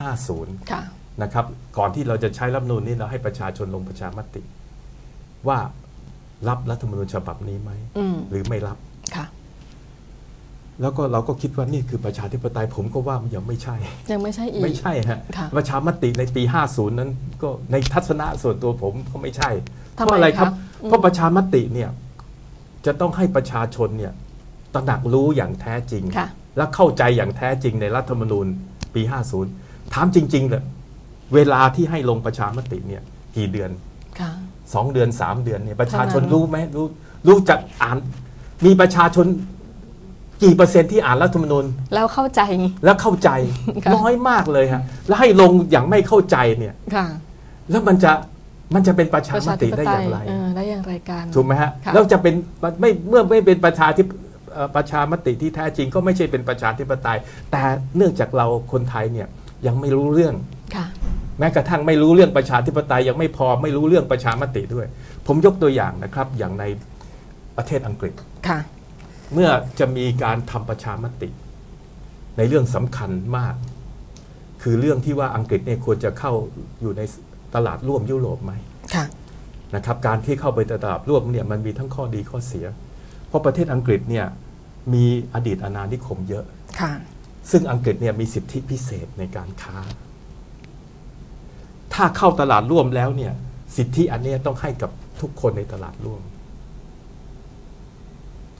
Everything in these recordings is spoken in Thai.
50ค่ะนะครับก่อนที่เราจะใช้รัฐธรรมนูญนี้เราให้ประชาชนลงประชามติ ว่ารับรัฐธรรมนูญฉบับนี้ไหมอืม หรือไม่รับ ค่ะ แล้วก็เราก็คิดว่านี่คือประชาธิปไตยผมก็ว่ามันยังไม่ใช่ ยังไม่ใช่อีก ไม่ใช่ฮะค่ะประชามติในปี 50 นั้นก็ในทัศนะส่วนตัวผมก็ไม่ใช่ทำไมเพราะอะไรครับ คะอืม เพราะประชามติเนี่ยจะต้องให้ประชาชนเนี่ยตระหนักรู้อย่างแท้จริง ค่ะ และเข้าใจอย่างแท้จริงในรัฐธรรมนูญปี 50 ถามจริงๆเลยเวลาที่ให้ลงประชามติเนี่ยกี่เดือนค่ะ สองเดือนสามเดือนเนี่ยประชาชนเท่านั้นรู้ไหมรู้รู้จักอ่าน มีประชาชนกี่เปอร์เซ็นต์ที่อ่านรัฐธรรมนูญแล้วเข้าใจ แล้วเข้าใจค่ะ น้อยมากเลยฮะแล้วให้ลงอย่างไม่เข้าใจเนี่ย ค่ะแล้วมันจะมันจะเป็นประชาประมชาธิติปได้ไตอยย่างไร เออได้อย่างไรกัน ถูกไหมฮะค่ะ แล้วจะเป็นไม่เมื่อไม่เป็นประชาธิปเอ่อประชามติที่แท้จริงก็ไม่ใช่เป็นประชาธิปไตย แต่เนื่องจากเราคนไทยเนี่ย ยังไม่รู้เรื่องค่ะแม้กระทั่งไม่รู้เรื่องประชาธิปไตยยังไม่พอไม่รู้เรื่องประชามติด้วย ผมยกตัวอย่างนะครับอย่างในประเทศอังกฤษค่ะเมื่อจะมีการทำประชามติ ในเรื่องสำคัญมาก คือเรื่องที่ว่าอังกฤษเนี่ยควรจะเข้าอยู่ในตลาดร่วมยุโรปไหมค่ะนะครับ การที่เข้าไปตลาดร่วมเนี่ยมันมีทั้งข้อดีข้อเสีย เพราะประเทศอังกฤษเนี่ยมีอดีตอาณานิคมเยอะค่ะ ซึ่งอังกฤษเนี่ยมีสิทธิพิเศษในการค้า ถ้าเข้าตลาดร่วมแล้วเนี่ยสิทธิอันเนี้ยต้องให้กับทุกคนในตลาดร่วม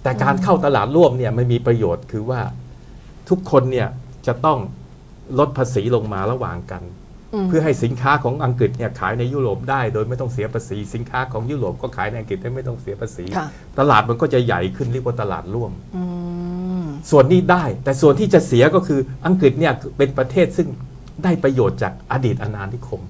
แต่การเข้าตลาดร่วมเนี่ยมันมีประโยชน์คือว่าทุกคนเนี่ยจะต้องลดภาษีลงมาระหว่างกันอืมเพื่อให้สินค้าของอังกฤษเนี่ยขายในยุโรปได้ โดยไม่ต้องเสียภาษี สินค้าของยุโรปก็ขายในอังกฤษได้ไม่ต้องเสียภาษีค่ะตลาดมันก็จะใหญ่ขึ้นเรียกว่าตลาดร่วมอืม ส่วนนี้ได้ แต่ส่วนที่จะเสียก็คืออังกฤษเนี่ยเป็นประเทศซึ่งได้ประโยชน์จากอดีตอาณานิคม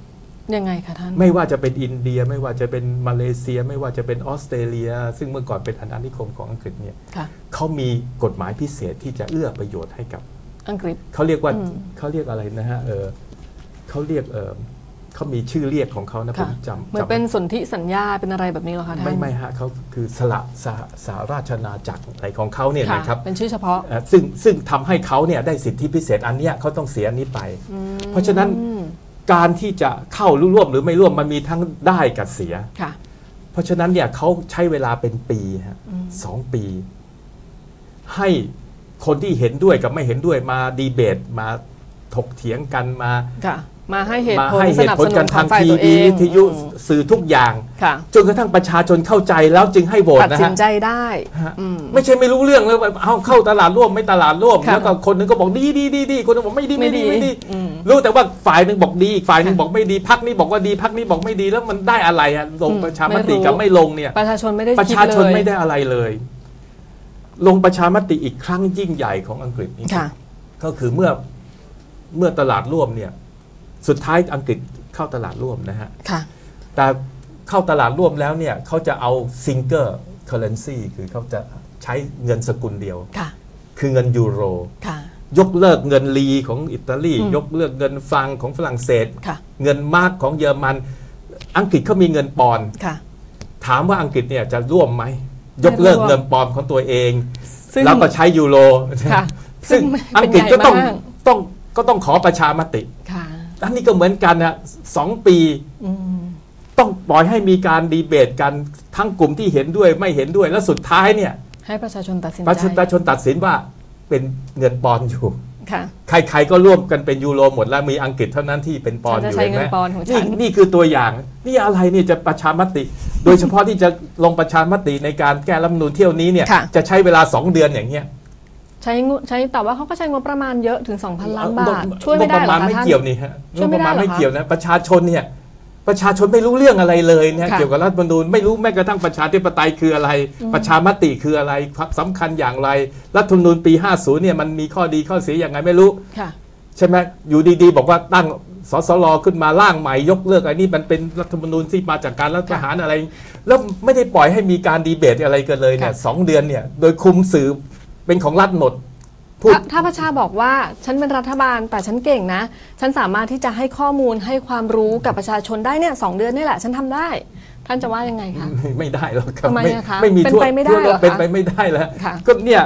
ยังไงคะท่าน ไม่ว่าจะเป็นอินเดียไม่ว่าจะเป็นมาเลเซีย ไม่ว่าจะเป็นออสเตรเลีย ซึ่งเมื่อก่อนเป็นอาณานิคมของอังกฤษเนี่ยค่ะเขามีกฎหมายพิเศษที่จะเอื้อประโยชน์ให้กับอังกฤษเขาเรียกว่าอืมเขาเรียกอะไรนะฮะเออเขาเรียกเออ เขามีชื่อเรียกของเขานะผค่ะมจำเหมือนจำเป็นสนธิสัญญาเป็นอะไรแบบนี้เหรอคะท่านไม่ไม่ฮะเขาคือสละสหสหราชอาณาจักรอะไรของเขาเนี่ยค่ะนะครับเป็นชื่อเฉพาะเอ่อซึ่งซึ่งทำให้เขาเนี่ยได้สิทธิพิเศษอันเนี้ยเขาต้องเสียอันนี้ไป เพราะฉะนั้นอืมการที่จะเข้าร่วมหรือไม่ร่วมมันมีทั้งได้กับเสียค่ะเพราะฉะนั้นเนี่ยเขาใช้เวลาเป็นปีฮะสองปี ให้คนที่เห็นด้วยกับไม่เห็นด้วยมาดีเบตมาถกเถียงกันมาค่ะ มาให้เหตุมาผลให้เหสตุนับผลสนุกันนขอทางงฝ่ายทีตัวเอวีงวิทยุอืมสื่อทุกอย่าง ค่ะจนกระทั่งประชาชนเข้าใจแล้วจึงให้โหวตตัดนะสินฮะ ใจได้ฮะ อืม ไม่ใช่ไม่รู้เรื่องแล้วแบบเอาเข้าตลาดร่วมไม่ตลาดร่วมค่ะแล้วก็คนหนึงก็บอกดีดีดีดีคนหนึงบอกไม่ดีไม่ดีไม่ไม่ดีดีอืมรู้แต่ว่าฝ่ายหนึ่งบอกดีอีกฝ่ายหนึ่งค่ะบอกไม่ดีพักนี้บอกว่าดีพักนี้บอกไม่ดีแล้วมันได้อะไรอะลงอืมประชามไม่ติรู้ กับไม่ลงเนี่ย ประชาชนไม่ได้ประคิดชาชนเลยไม่ได้อะไรเลย ลงประชามติอีกครั้งยิ่งใหญ่ของอังกฤษนี่ค่ะ ก็คือเมื่อเมื่อตลาดร่วมเนี่ย สุดท้ายอังกฤษเข้าตลาดร่วมนะฮะค่ะ แต่เข้าตลาดร่วมแล้วเนี่ยเขาจะเอาซิงเกอร์เคอร์เรนซีคือเขาจะใช้เงินสกุลเดียวค่ะ คือเงินยูโรค่ะยกเลิกเงินลีของอิตาลีอืมยกเลิกเงินฟรังของฝรั่งเศสค่ะเงินมาร์กของเยอรมัน อังกฤษเขามีเงินปอนด์ค่ะถามว่าอังกฤษเนี่ยจะร่วมไหม ยกเลิกเงินปอนด์ของตัวเองซึ่งแล้วก็ใช้ยูโรค่ะซึ่งซึ่งอังกฤษก็ต้องเป็นไงบ้างต้องก็ต้องขอประชามติค่ะ อันนี้ก็เหมือนกันนะสองปีอืมต้องปล่อยให้มีการดีเบตกันทั้งกลุ่มที่เห็นด้วยไม่เห็นด้วยแล้วสุดท้ายเนี่ย ให้ประชาชนตัดสินประใจชาชนตัดสินว่าเป็นเงินปอนด์อยู่ค่ะใครๆก็ร่วมกันเป็นยูโรหมดแล้วมีอังกฤษเท่านั้นที่เป็นปอนด์ฉัอนจะยู่ใช้เห็นไหมเงินปอนด์ของฉันนี่คือตัวอย่าง นี่อะไรเนี่ยจะประชามติ โดยเฉพาะที่จะลงประชามติในการแก้รัฐธรรมนูญเที่ยวนี้เนี่ยค่ะจะใช้เวลา 2 เดือนอย่างเงี้ยใช้งบใช้แต่ว่าเขาก็ใช้งบประมาณเยอะถึง 2,000 ล้านบาท ช่วยไม่ได้งบเหปรระอมาณคะไม่ท่านเกี่ยวนี่ฮะช่วยไม่งบประมาณได้เหรอไม่คะเกี่ยวนะประชาชนเนี่ยประชาชนไม่รู้เรื่องอะไรเลยนะค่ะเกี่ยวกับรัฐธรรมนูญไม่รู้แม้กระทั่งประชาธิปไตยคืออะไร ประชามติคืออะไรความสำคัญอย่างไร รัฐธรรมนูญปี 50 เนี่ยมันมีข้อดีข้อเสียอย่างไรไม่รู้ค่ะใช่ไหมอยู่ดีๆ บอกว่าตั้งสสรขึ้นมาร่างใหม่ยกเลิกไอ้นี่มันเป็นรัฐธรรมนูญที่มาจากการรัฐประหารอะไร แล้วไม่ได้ปล่อยให้มีการดีเบตอะไรกันเลยเนี่ยค่ะสองเดือนเนี่ยโดยคุมสื่อ เป็นของรัฐหมด พูด ถ้าถ้าประชาบอกว่าฉันเป็นรัฐบาลแต่ฉันเก่งนะ ฉันสามารถที่จะให้ข้อมูลให้ความรู้กับประชาชนได้เนี่ยสองเดือนนี่แหละ ฉันทำได้ ท่านจะว่ายังไงคะ ไม่ได้หรอกครับทำไมอะคะไม่มีเป็นทั่วไปไม่ได้ทั่วโลกเหรอคะเป็นไปไม่ได้แล้วค่ะ ก็เนี่ย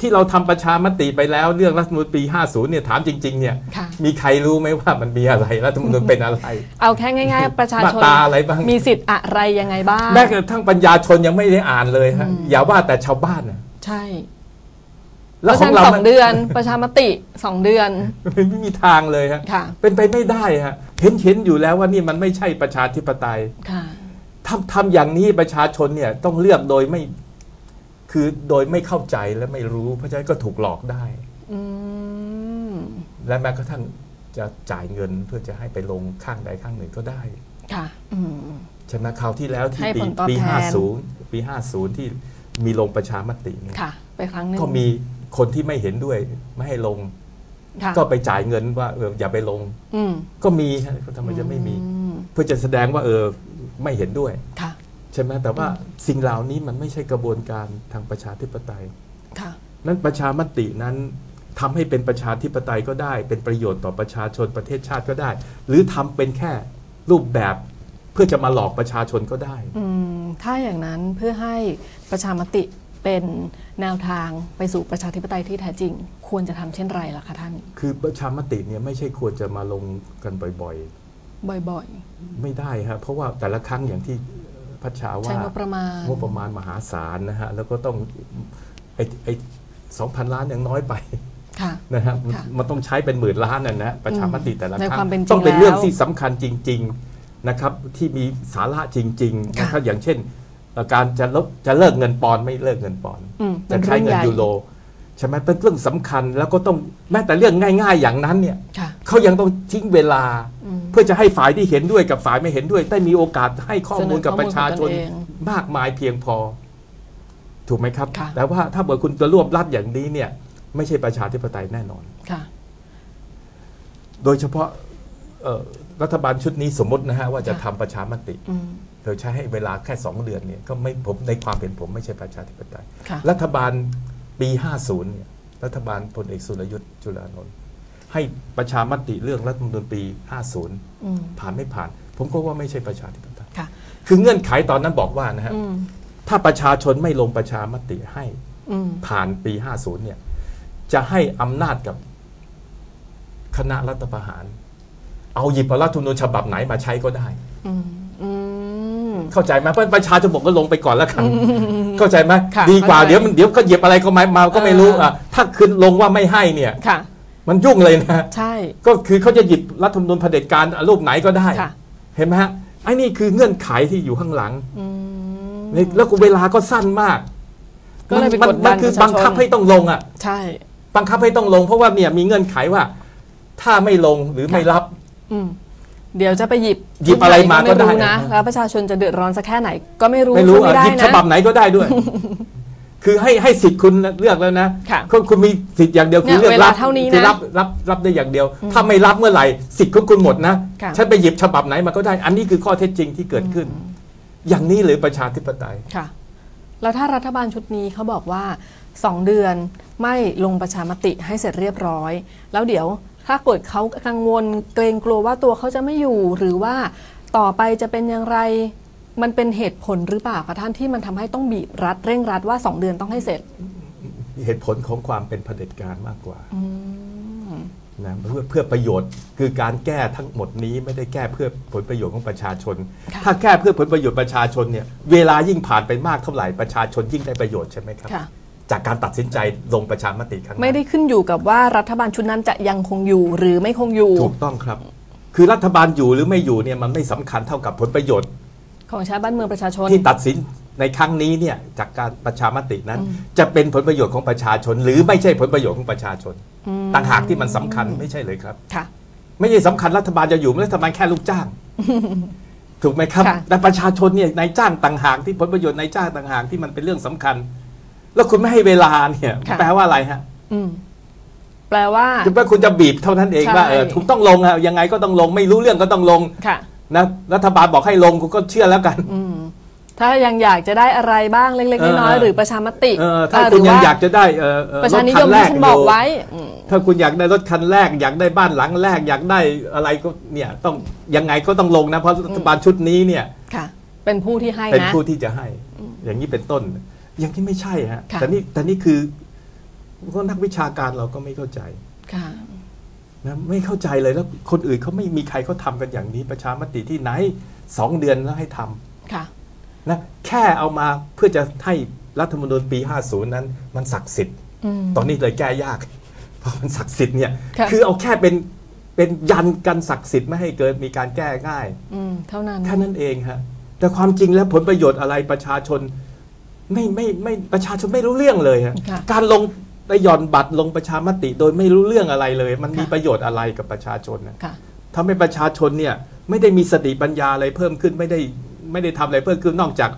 ที่เราทำประชามติไปแล้วเรื่องรัฐธรรมนูญปี 50 เนี่ยถามจริง ๆ เนี่ย ค่ะ มีใครรู้ไหมว่ามันมีอะไรรัฐธรรมนูญเป็นอะไร เอาแค่ง่าย ๆ ประชาชนมาตราอะไรบ้าง มีสิทธิ์อะไรยังไงบ้าง แม้กระทั่งปัญญาชนยังไม่ได้อ่านเลยฮะอย่าว่าแต่ชาวบ้านนะ ใช่ แล้วเพขอราะงฉะเรานั้นสอมันงเดือน ประชามติสองเดือนมันไม่มีทางเลยฮะค่ะเป็นไปไม่ได้ฮะเห็นเห็นอยู่แล้วว่านี่มันไม่ใช่ประชาธิปไตย ค่ะ ทำทำอย่างนี้ประชาชนเนี่ยต้องเลือกโดยไม่คือโดยไม่เข้าใจและไม่รู้ เพราะฉะนั้นก็ถูกหลอกได้ อืมและแม้กระทั่งจะจ่ายเงินเพื่อจะให้ไปลงข้างใดข้างหนึ่งก็ได้ค่ะ อืม ใช่ไหมคราวที่แล้วที่ให้ปีผลตอบปีแทนห้าศูนย์ปีห้าศูนย์ที่มีลงประชามติเนี่ยค่ะ ไปครั้งหนึ่งก็มี คนที่ไม่เห็นด้วยไม่ให้ลง ค่ะก็ไปจ่ายเงินว่าเอออย่าไปลง อืมก็มีฮะก็ทำไมจะไม่มี อืมเพื่อจะแสดงว่าเออไม่เห็นด้วย ค่ะ ใช่ไหมแต่ว่าสิ่งเหล่านี้มันไม่ใช่กระบวนการทางประชาธิปไตย ค่ะ นั้นประชามตินั้นทำให้เป็นประชาธิปไตยก็ได้ เป็นประโยชน์ต่อประชาชนประเทศชาติก็ได้ หรือทำเป็นแค่รูปแบบเพื่อจะมาหลอกประชาชนก็ได้ อืมถ้าอย่างนั้นเพื่อให้ประชามติ เป็นแนวทางไปสู่ประชาธิปไตยที่แท้จริง ควรจะทำเช่นไรล่ะคะท่าน คือประชามติเนี่ยไม่ใช่ควรจะมาลงกันบ่อยบ่อยๆ ไม่ได้ครับเพราะว่าแต่ละครั้งอย่างที่พัชชาๆว่าใช้งบประมาณงบประมาณมหาศาลนะฮะแล้วก็ต้องไอ้ไอ้สองพันล้านยังน้อยไปค่ะนะฮะมันค่ะมันต้องใช้เป็นหมื่นล้านน่ะนะประชามติแต่ละในครั้ความงเป็นจริงต้องเป็นเรื่องแล้วที่สำคัญจริง ๆนะครับ ที่มีสาระจริงๆค่ะนะครับอย่างเช่นเอ่อ การจะลดจะเลิกเงินปอนด์ไม่เลิกเงินปอนด์อืมจะใช้เงินเป็นเรื่องใหญ่ยูโรใช่ไหมเป็นเรื่องสำคัญแล้วก็ต้องแม้แต่เรื่องง่าย ๆ อย่างนั้นเนี่ยค่ะเขายังต้องทิ้งเวลาอืมเพื่อจะให้ฝ่ายที่เห็นด้วยกับฝ่ายไม่เห็นด้วย ได้มีโอกาสให้ข้อมูลกับเสนอข้อมูลประชาชนของตนเองมากมายเพียงพอ ถูกไหมครับค่ะแต่ว่าถ้าเกิดคุณจะรวบรัดอย่างนี้เนี่ย ไม่ใช่ประชาธิปไตยแน่นอนค่ะโดยเฉพาะเอ่อรัฐบาลชุดนี้สมมตินะฮะว่าจะค่ะทำประชามติ อืมโดยใช้ให้เวลาแค่ 2 เดือนเนี่ยก็ไม่ผมในความเป็นผมไม่ใช่ประชาธิปไตยค่ะรัฐบาลปี 50เนี่ยรัฐบาลพลเอกสุรยุทธ์จุลานนท์ให้ประชามติเรื่องรัฐธรรมนูญปี 50อืมผ่านไม่ผ่าน ผมก็ว่าไม่ใช่ประชาธิปไตยค่ะคือเงื่อนไขตอนนั้นบอกว่านะฮะอืมถ้าประชาชนไม่ลงประชามติให้อืมผ่านปี 50เนี่ยจะให้อำนาจกับคณะรัฐประหาร เอาหยิบเอารัฐธรรมนูญฉบับไหนมาใช้ก็ได้อืมอืม เข้าใจไหมเพราะประชาชนบอกก็ลงไปก่อนแล้วกันเข้าใจไหมค่ะดีกว่าเข้าใจเดี๋ยวมันเดี๋ยวก็หยิบอะไรก็มามาก็ไม่รู้เอออ่อะถ้าคืนลงว่าไม่ให้เนี่ยค่ะมันยุ่งเลยนะใช่ก็คือเขาจะหยิบรัฐธรรมนูญเผด็จการรูปไหนก็ได้ค่ะเห็นไหมฮะไอ้นี่คือเงื่อนไขที่อยู่ข้างหลังอืมนี่แล้วก็เวลาก็สั้นมากก็เลยไปมักดดันมัคือประชาชนบังคับให้ต้องลงอะ ใช่ บังคับให้ต้องลง เพราะว่าเนี่ยมีเงื่อนไขว่า ถ้าไม่ลงหรือไม่รับ อืม เดี๋ยวจะไปหยิบหยิบอะไรมาก็ได้ไม่รู้นะนะ แล้วประชาชนจะเดือดร้อนสักแค่ไหน ก็ไม่รู้ไม่รู้ช่วยไม่อะได้หยิบนะฉบับไหนก็ได้ด้วย คือให้ให้สิทธิ์คุณเลือกแล้วนะค่ะคุณคุณมีสิทธิ์อย่างเดียวคือเนี่ยเลือกเวลารับเท่านี้นะคือรับรับรับได้อย่างเดียว ถ้าไม่รับเมื่อไหร่สิทธิ์ของคุณหมดนะค่ะฉันไปหยิบฉบับไหนมาก็ได้ อันนี้คือข้อเท็จจริงที่เกิดขึ้น อย่างนี้หรือประชาธิปไตยค่ะ แล้วถ้ารัฐบาลชุดนี้เขาบอกว่าสองเดือนไม่ลงประชามติให้เสร็จเรียบร้อย แล้วเดี๋ยว ถ้าเกิดเขากังวลเกรงกลัวว่าตัวเขาจะไม่อยู่ หรือว่าต่อไปจะเป็นอย่างไรมันเป็นเหตุผลหรือเปล่าคะท่านที่มันทำให้ต้องบีบรัดเร่งรัดว่าสองเดือนต้องให้เสร็จ เหตุผลของความเป็นเผด็จการมากกว่าอืมนะเพื่อเพื่อประโยชน์คือการแก้ทั้งหมดนี้ไม่ได้แก้เพื่อผลประโยชน์ของประชาชนค่ะถ้าแก้เพื่อผลประโยชน์ประชาชนเนี่ยเวลายิ่งผ่านไปมากเท่าไหร่ประชาชนยิ่งได้ประโยชน์ใช่ไหมครับค่ะ จากการตัดสินใจลงประชามติครั้งนั้นไม่ได้ขึ้นอยู่กับว่ารัฐบาลชุดนั้นจะยังคงอยู่หรือไม่คงอยู่ ถูกต้องครับ คือรัฐบาลอยู่หรือไม่อยู่เนี่ยมันไม่สำคัญเท่ากับผลประโยชน์ ของชาติบ้านเมืองประชาชนที่ตัดสินในครั้งนี้เนี่ยจากการประชามตินั้น จะเป็นผลประโยชน์ของประชาชน หรือไม่ใช่ผลประโยชน์ของประชาชนอืมต่างหากที่มันสำคัญไม่ใช่เลยครับค่ะไม่ใช่สำคัญรัฐบาลจะอยู่รัฐบาลแค่ลูกจ้าง ถูกไหมครับค่ะแต่ประชาชนเนี่ยนายจ้างต่างหากที่ผลประโยชน์นายจ้างต่างหากที่มันเป็นเรื่องสำคัญ แล้วคุณไม่ให้เวลาเนี่ย ค่ะ แปลว่าอะไรฮะอืมแปลว่า คือว่าคุณจะบีบเท่านั้นเองใช่ ว่าเออถูกต้องลงอะยังไงก็ต้องลง ไม่รู้เรื่องก็ต้องลงค่ะ นะรัฐบาลบอกให้ลงคุณก็เชื่อแล้วกัน อืมถ้ายังอยากจะได้อะไรบ้างเล็ก เออๆ น้อยๆหรือประชามติเออถ้าหคุรืณยังว่อยากจะได้เออเออประชานิถยมคัที่ฉันบอกยู่ไว้อืม ถ้าคุณอยากได้รถคันแรก อยากได้บ้านหลังแรก อยากได้อะไรก็เนี่ยต้องยังไงก็ต้องลงนะเพราะรัฐบาลชุดนี้เนี่ย ค่ะ เป็นผู้ที่ให้เป็นนะ ผู้ที่จะให้ อย่างนี้เป็นต้น อย่างที่ไม่ใช่ฮะค่ะแต่นี่แต่นี่คือเพราะนักวิชาการเราก็ไม่เข้าใจค่ะนะไม่เข้าใจเลยแล้วคนอื่นเขาไม่มีใครเขาทำกันอย่างนี้ประชามติที่ไหนสองเดือนแล้วให้ทำค่ะนะแค่เอามาเพื่อจะให้รัฐธรรมนูญปี 50 นั้น มันศักดิ์สิทธิ์อืมตอนนี้เลยแก้ยาก เพราะมันศักดิ์สิทธิ์เนี่ยค่ะอเอาแค่เป็นเป็นยันกันศักดิ์สิทธิ์ไม่ให้เกิดมีการแก้ง่ายอืมเท่านั้นแค่นั้นเองฮะแต่ความจริงแล้วผลประโยชน์อะไรประชาชน ไม่ไม่ไม่ประชาชนไม่รู้เรื่องเลยฮะค่ะ การลงไปหย่อนบัตรลงประชามติ โดยไม่รู้เรื่องอะไรเลย มันมีค่ะประโยชน์อะไรกับประชาชนนะ ค่ะ ทำให้ประชาชนเนี่ยไม่ได้มีสติปัญญาอะไรเพิ่มขึ้นไม่ได้ไม่ได้ทำอะไรเพิ่มขึ้นนอกจาก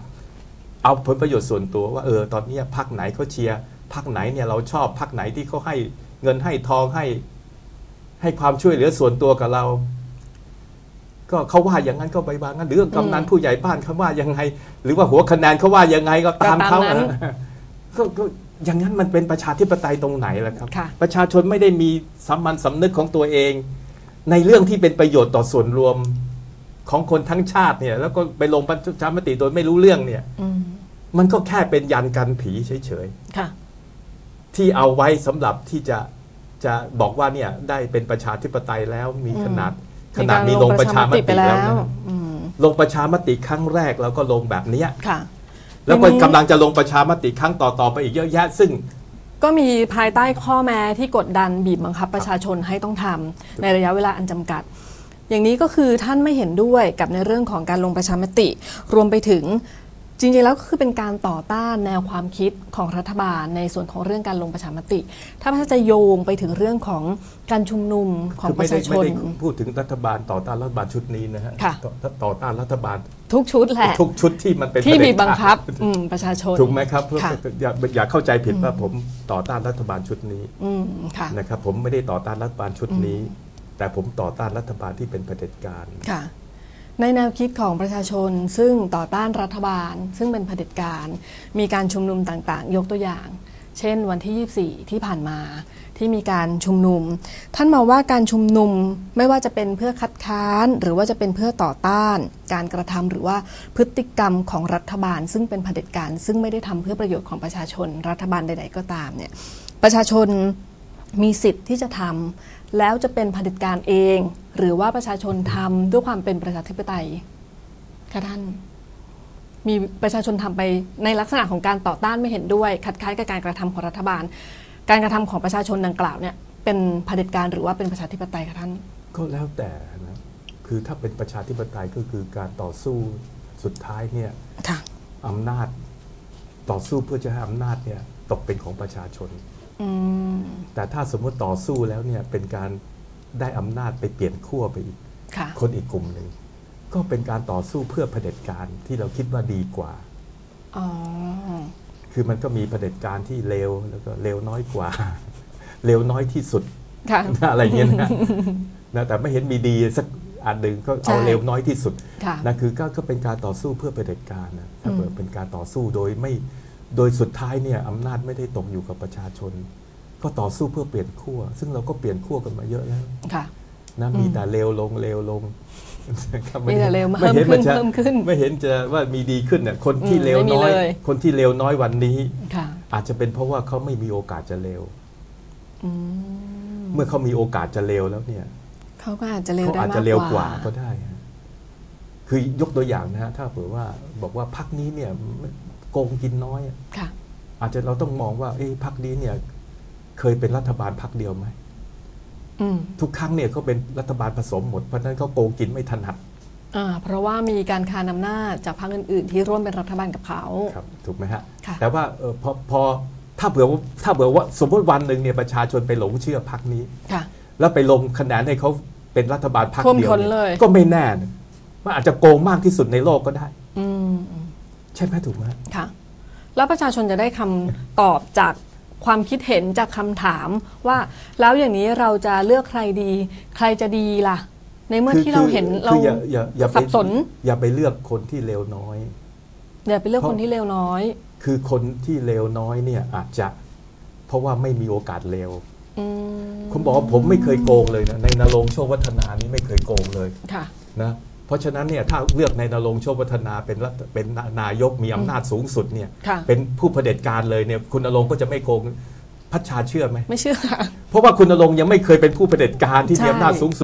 เอาผลประโยชน์ส่วนตัวว่าเออตอนเนี้ยพักไหนเขาเชียร์พักไหนเนี่ยเราชอบพักไหนที่เขาให้เงินให้ทองให้ ให้ความช่วยเหลือส่วนตัวกับเรา ก็เขาว่าอย่างนั้นก็ไปบางนั้นหรือกำนันอืมผู้ใหญ่บ้านเขาว่ายังไง หรือว่าหัวคะแนนเขาว่ายังไงก็ตามก็ตามเขานั้นอะก็ก็อย่างนั้นมันเป็นประชาธิปไตยตรงไหนล่ะครับค่ะประชาชนไม่ได้มีสามัญสำนึกของตัวเอง ในเรื่องที่เป็นประโยชน์ต่อส่วนรวมของคนทั้งชาติเนี่ย แล้วก็ไปลงประชามติโดยไม่รู้เรื่องเนี่ยอืมมันก็แค่เป็นยันกันผีเฉยค่ะๆที่เอาไว้สำหรับที่จะจะบอกว่าเนี่ยได้เป็นประชาธิปไตยแล้วมีขนาด ขนาดมีลงประชามติไปแล้แล้ววนะอืมลงประชามติครั้งแรกแล้วก็ลงแบบเนี้ยค่ะ แล้วก็ทีนี้กำลังจะลงประชามติครั้งต่อๆไปอีกเยอะแยะซึ่งก็มีภายใต้ข้อแม้ที่กดดันบีบบังคับประชาชนให้ต้องทำในระยะเวลาอันจำกัด อย่างนี้ก็คือท่านไม่เห็นด้วยกับในเรื่องของการลงประชามติ รวมไปถึง จริงๆแล้วก็คือเป็นการต่อต้านแนวความคิดของรัฐบาลในส่วนของเรื่องการลงประชามติ ถ้าพระจะโยงไปถึงเรื่องของการชุมนุมของคือปไม่ระได้ชาชไม่นได้พูดถึงรัฐบาลต่อต้านรัฐบาลชุดนี้นะฮะค่ะ ต่อต่อต้านรัฐบาลทุกชุดแหละ ทุกชุดที่มันเป็นที่เผด็มีจการบังคับอืมประชาชน ถูกไหมครับเพื่อค่ะ อย่าอย่าเข้าใจผิดว่าผมต่อต้านรัฐบาลชุดนี้อืมค่ะ นะครับผมไม่ได้ต่อต้านรัฐบาลชุดนี้ แต่ผมต่อต้านรัฐบาลที่เป็นเผด็จการ ค่ะ ในแนวคิดของประชาชนซึ่งต่อต้านรัฐบาล ซึ่งเป็นเผด็จการ มีการชุมนุมต่างๆ ยกตัวอย่าง เช่นวันที่ 24 ที่ผ่านมาที่มีการชุมนุม ท่านมองว่าการชุมนุมไม่ว่าจะเป็นเพื่อคัดค้าน หรือว่าจะเป็นเพื่อต่อต้าน การกระทำหรือว่าพฤติกรรมของรัฐบาล ซึ่งเป็นเผด็จการ ซึ่งไม่ได้ทำเพื่อประโยชน์ของประชาชนรัฐบาลใด ๆ ก็ตามเนี่ยประชาชนมีสิทธิ์ที่จะทำ แล้วจะเป็นเผด็จการเอง หรือว่าประชาชนทำด้วยความเป็นประชาธิปไตยค่ะท่าน มีประชาชนทำไปในลักษณะของการต่อต้านไม่เห็นด้วย คัดค้านกับการกระทำของรัฐบาล การกระทำของประชาชนดังกล่าวเนี่ยเป็นเผด็จการหรือว่าเป็นประชาธิปไตยค่ะท่านก็แล้วแต่นะคือถ้าเป็นประชาธิปไตยก็คือการต่อสู้สุดท้ายเนี่ยค่ะอำนาจต่อสู้เพื่อจะให้อำนาจเนี่ยตกเป็นของประชาชนอืม แต่ถ้าสมมติต่อสู้แล้วเนี่ยเป็นการได้อำนาจไปเปลี่ยนขั้วไปอีกค่ะคนอีกกลุ่มหนึ่งก็เป็นการต่อสู้เพื่อเผด็จการที่เราคิดว่าดีกว่าอ๋อคือมันก็มีเผด็จการที่เลวแล้วก็เลวน้อยกว่าเลวน้อยที่สุดค่ะอะไรเงี้ยนะนะแต่ไม่เห็นมีดีสักอันหนึ่งก็เอาใช่เลวน้อยที่สุดค่ะนะคือก็ก็เป็นการต่อสู้เพื่อเผด็จการนะถ้าอืมเกิดเป็นการต่อสู้โดยไม่ โดยสุดท้ายเนี่ยอำนาจไม่ได้ตกอยู่กับประชาชน ก็ต่อสู้เพื่อเปลี่ยนขั้วซึ่งเราก็เปลี่ยนขั้วกันมาเยอะแล้วค่ะนะมีแต่เลวลงเลวลงนะครับมีแต่เลวไม่เห็นเพิ่มขึ้นจะเพิ่มขึ้น ไม่เห็นจะว่ามีดีขึ้นเนี่ยคนที่อืมเลวไม่มีน้อยเลยคนที่เลวน้อยวันนี้ค่ะอาจจะเป็นเพราะว่าเขาไม่มีโอกาสจะเลวอืมเมื่อเขามีโอกาสจะเลวแล้วเนี่ยเขาก็อาจจะเร็วเขาได้อาจมากจะเร็วกกว่าว่าก็ได้ฮะคือยกตัวอย่างนะฮะถ้าเผื่อว่าบอกว่าพักนี้เนี่ย โกงกินน้อยอะค่ะอาจจะเราต้องมองว่าเอ้พักนี้เนี่ยเคยเป็นรัฐบาลพักเดียวไหมอืมทุกครั้งเนี่ยเขาเป็นรัฐบาลผสมหมดเพราะฉะนั้นเขาโกงกินไม่ถนัดอ่าเพราะว่ามีการคานอำนาจจากพรรคอื่นๆ ที่ร่วมเป็นรัฐบาลกับเขาครับถูกไหมฮะค่ะแต่ว่าเออพอพอถ้าเผื่อว่าถ้าเผื่อว่าสมมติวันหนึ่งเนี่ยประชาชนไปหลงเชื่อพักนี้ค่ะ แล้วไปลงคะแนนให้เขาเป็นรัฐบาลพรรคท่วมเดียวท้นนี่เลยก็ไม่แน่นะมันอาจจะโกงมากที่สุดในโลกก็ได้อืมอืม ใช่ไหมถูกไหมค่ะ แล้วประชาชนจะได้คำตอบจากความคิดเห็นจากคำถามว่าแล้วอย่างนี้เราจะเลือกใครดี ใครจะดีล่ะ ในเมื่อที่เราเห็นเรา คืออย่าอย่าอย่าไปสับสน อย่าไปเลือกคนที่เลวน้อยเดี๋ยวไปเลือกเพราะคนที่เลวน้อย คือคนที่เลวน้อยเนี่ยอาจจะ เพราะว่าไม่มีโอกาสเลวอืมผมบอกว่าผมไม่เคยโกงเลยนะในนรงค์โชควัฒนานี้ไม่เคยโกงเลยค่ะ นะ เพราะฉะนั้นเนี่ยถ้าเลือกในนรงค์โชควัฒนาเป็นรัฐเป็นนายกมีอำนาจสูงสุดเนี่ยค่ะ เป็นผู้เผด็จการเลยเนี่ยคุณนรงค์ก็จะไม่โกงพัชชาเชื่อไหมไม่เชื่อค่ะเพราะว่าคุณณรงค์ยังไม่เคยเป็นผู้เผด็จการที่มีใช่อำนาจสูง